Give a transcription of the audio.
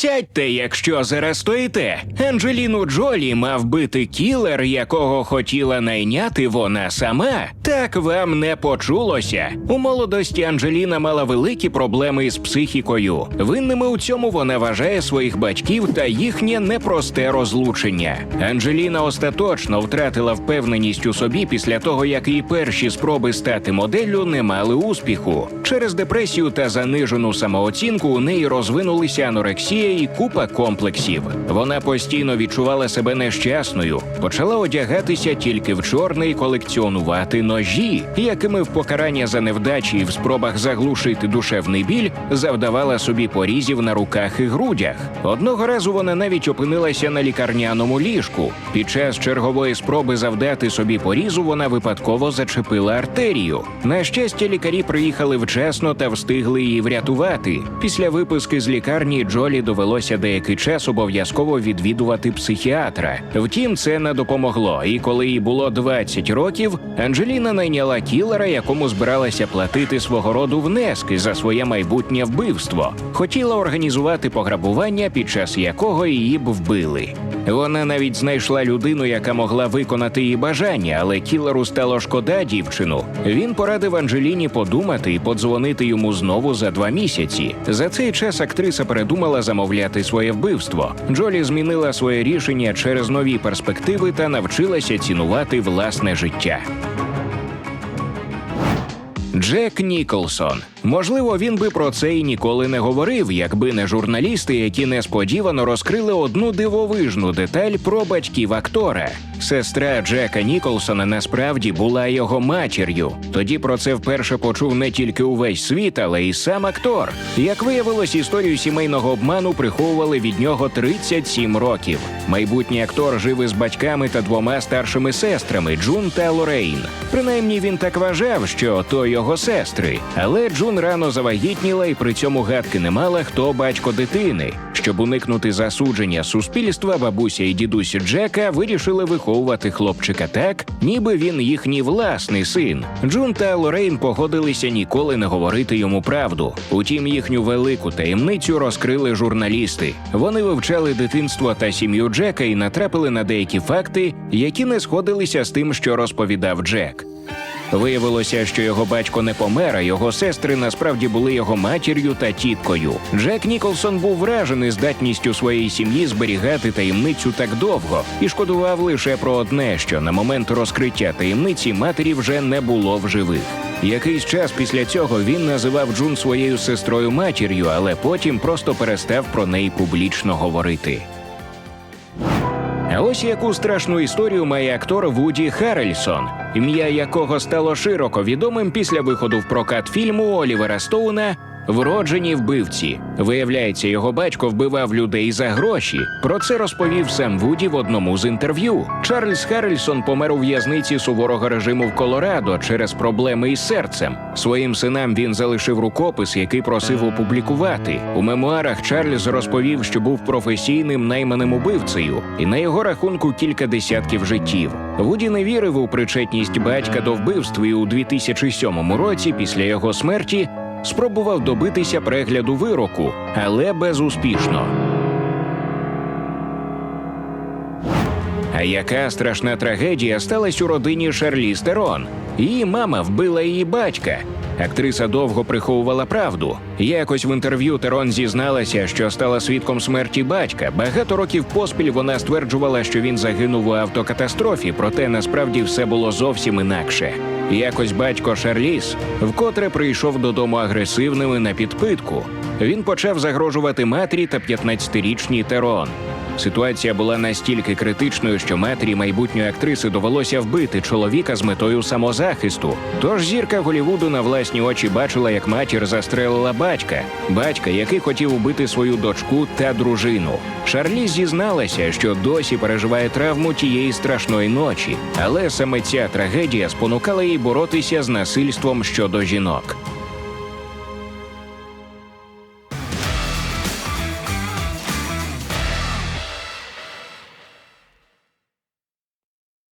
Сядьте, якщо зараз стоїте. Анджеліну Джолі мав бити кілер, якого хотіла найняти вона сама. Так вам не почулося. У молодості Анджеліна мала великі проблеми з психікою. Винними у цьому вона вважає своїх батьків та їхнє непросте розлучення. Анджеліна остаточно втратила впевненість у собі після того, як її перші спроби стати моделлю не мали успіху. Через депресію та занижену самооцінку у неї розвинулися анорексія і купа комплексів. Вона постійно відчувала себе нещасною, почала одягатися тільки в чорне і колекціонувати ножі, якими в покарання за невдачі і в спробах заглушити душевний біль завдавала собі порізів на руках і грудях. Одного разу вона навіть опинилася на лікарняному ліжку. Під час чергової спроби завдати собі порізу вона випадково зачепила артерію. На щастя, лікарі приїхали вчасно та встигли її врятувати. Після виписки з лікарні Джолі довелося деякий час обов'язково відвідувати психіатра. Втім, це не допомогло. І коли їй було 20 років, Анджеліна найняла кілера, якому збиралася платити свого роду внески за своє майбутнє вбивство. Хотіла організувати пограбування, під час якого її б вбили. Вона навіть знайшла людину, яка могла виконати її бажання, але кілеру стало шкода дівчину. Він порадив Анджеліні подумати і подзвонити йому знову за два місяці. За цей час актриса передумала замовляти своє вбивство. Джолі змінила своє рішення через нові перспективи та навчилася цінувати власне життя. Джек Ніколсон. Можливо, він би про це і ніколи не говорив, якби не журналісти, які несподівано розкрили одну дивовижну деталь про батьків актора. Сестра Джека Ніколсона насправді була його матір'ю. Тоді про це вперше почув не тільки увесь світ, але й сам актор. Як виявилось, історію сімейного обману приховували від нього 37 років. Майбутній актор жив із батьками та двома старшими сестрами Джун та Лорейн. Принаймні він так вважав, що то його сестри. Але Джун рано завагітніла і при цьому гадки не мала, хто батько дитини. Щоб уникнути засудження суспільства, бабуся і дідусь Джека вирішили виховувати хлопчика так, ніби він їхній власний син. Джун та Лорейн погодилися ніколи не говорити йому правду. Утім, їхню велику таємницю розкрили журналісти. Вони вивчали дитинство та сім'ю Джека і натрапили на деякі факти, які не сходилися з тим, що розповідав Джек. Виявилося, що його батько не помер, а його сестри насправді були його матір'ю та тіткою. Джек Ніколсон був вражений здатністю своєї сім'ї зберігати таємницю так довго і шкодував лише про одне, що на момент розкриття таємниці матері вже не було в живих. Якийсь час після цього він називав Джун своєю сестрою матір'ю, але потім просто перестав про неї публічно говорити. А ось яку страшну історію має актор Вуді Харрельсон, ім'я якого стало широко відомим після виходу в прокат фільму Олівера Стоуна Вроджені вбивці. Виявляється, його батько вбивав людей за гроші. Про це розповів сам Вуді в одному з інтерв'ю. Чарльз Харрельсон помер у в'язниці суворого режиму в Колорадо через проблеми із серцем. Своїм синам він залишив рукопис, який просив опублікувати. У мемуарах Чарльз розповів, що був професійним найманим убивцею, і на його рахунку кілька десятків життів. Вуді не вірив у причетність батька до вбивств і у 2007 році, після його смерті, спробував добитися перегляду вироку, але безуспішно. А яка страшна трагедія сталася у родині Шарлі Стерон? Її мама вбила її батька. Актриса довго приховувала правду. Якось в інтерв'ю Терон зізналася, що стала свідком смерті батька. Багато років поспіль вона стверджувала, що він загинув у автокатастрофі, проте насправді все було зовсім інакше. Якось батько Шарліс вкотре прийшов додому агресивним і на підпитку. Він почав загрожувати матері та 15-річній Терон. Ситуація була настільки критичною, що матері майбутньої актриси довелося вбити чоловіка з метою самозахисту. Тож зірка Голівуду на власні очі бачила, як матір застрелила батька, батька, який хотів убити свою дочку та дружину. Шарлі зізналася, що досі переживає травму тієї страшної ночі, але саме ця трагедія спонукала їй боротися з насильством щодо жінок.